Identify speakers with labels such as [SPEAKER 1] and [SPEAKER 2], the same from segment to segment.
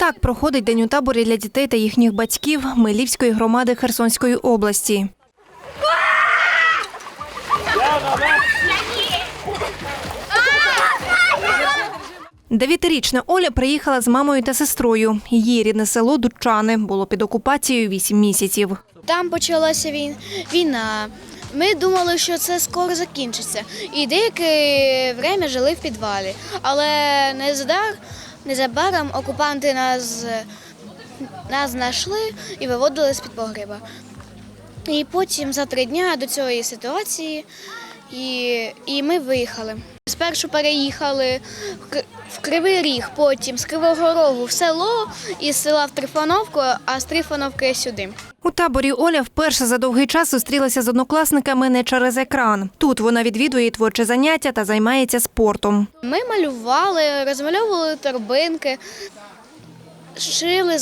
[SPEAKER 1] Так проходить день у таборі для дітей та їхніх батьків Милівської громади Херсонської області. Дев'ятирічна Оля приїхала з мамою та сестрою. Її рідне село Дудчани було під окупацією вісім місяців.
[SPEAKER 2] Там почалася війна. Ми думали, що це скоро закінчиться. І деяке время жили в підвалі. Але незадар, незабаром окупанти нас, нас знайшли і виводили з-під погреба. І потім за три дні до цієї ситуації і, і ми виїхали. Спершу переїхали в Кри- в Кривий Ріг, потім з Кривого Рогу в село, із села в Трифоновку, а з Трифоновки сюди.
[SPEAKER 1] У таборі Оля вперше за довгий час зустрілася з однокласниками не через екран. Тут вона відвідує творче заняття та займається спортом.
[SPEAKER 2] Ми малювали, розмальовували торбинки, шили,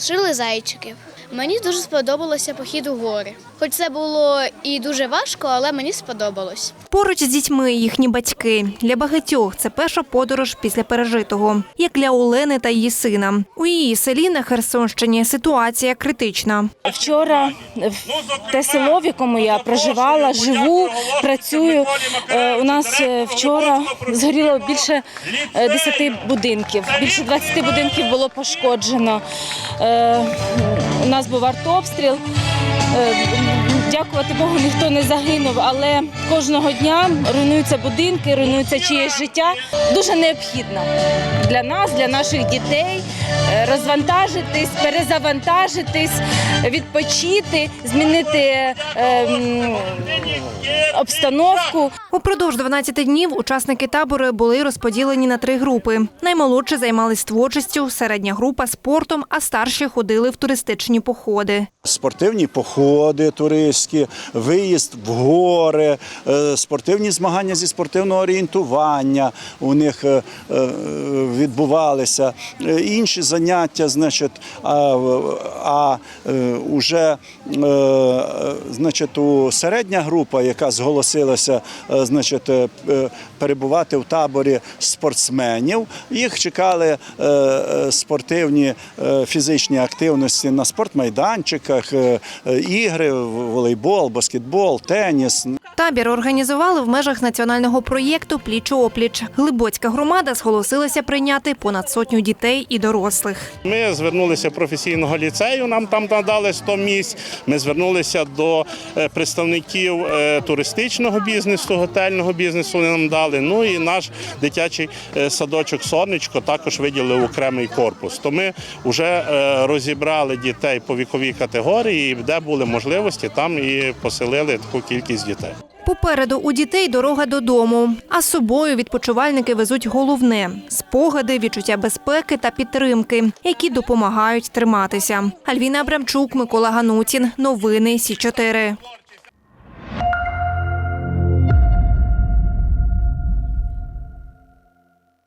[SPEAKER 2] шили зайчиків. Мені дуже сподобалося похід у гори. Хоч це було і дуже важко, але мені сподобалось.
[SPEAKER 1] Поруч з дітьми їхні батьки. Для багатьох це перша подорож після пережитого, як для Олени та її сина. У її селі на Херсонщині ситуація критична.
[SPEAKER 3] Вчора в те село, в якому я проживала, живу, працюю. е, У нас е, вчора згоріло більше е, 10 будинків. Більше 20 будинків було пошкоджено. Е, нас був артобстріл. Дякувати Богу, ніхто не загинув, але кожного дня руйнуються будинки, руйнується чиєсь життя. Дуже необхідно для нас, для наших дітей е, розвантажитись, перезавантажитись, відпочити, змінити е, обстановку.
[SPEAKER 1] Упродовж 12 днів учасники табору були розподілені на три групи. Наймолодші займались творчістю, середня група спортом, а старші ходили в туристичні походи.
[SPEAKER 4] Спортивні походи туристські, виїзд в гори, е, спортивні змагання зі спортивного орієнтування у них е, е, відбувалися. Інші заняття, значить, а, в- а е, уже е, значить, у середня група, яка зголосилася значить, перебувати в таборі спортсменів, їх чекали спортивні фізичні активності на спортмайданчиках, ігри, волейбол, баскетбол, теніс.
[SPEAKER 1] Табір організували в межах національного проєкту Пліч-опліч. Глибоцька громада зголосилася прийняти понад сотню дітей і дорослих.
[SPEAKER 5] Ми звернулися професійного ліцею, нам там надали 100 місць. Ми звернулися до е, представників е, туристичного бізнесу, готельного бізнесу. Вони нам дали. Ну і наш дитячий е, садочок Сонечко також виділив окремий корпус. То ми вже розібрали дітей по віковій категорії, де були можливості, там і поселили таку кількість дітей.
[SPEAKER 1] Попереду у дітей дорога додому. А з собою відпочивальники везуть головне спогади, відчуття безпеки та підтримки, які допомагають триматися. Альвіна Абрамчук, Микола Ганутін. Новини Сі 4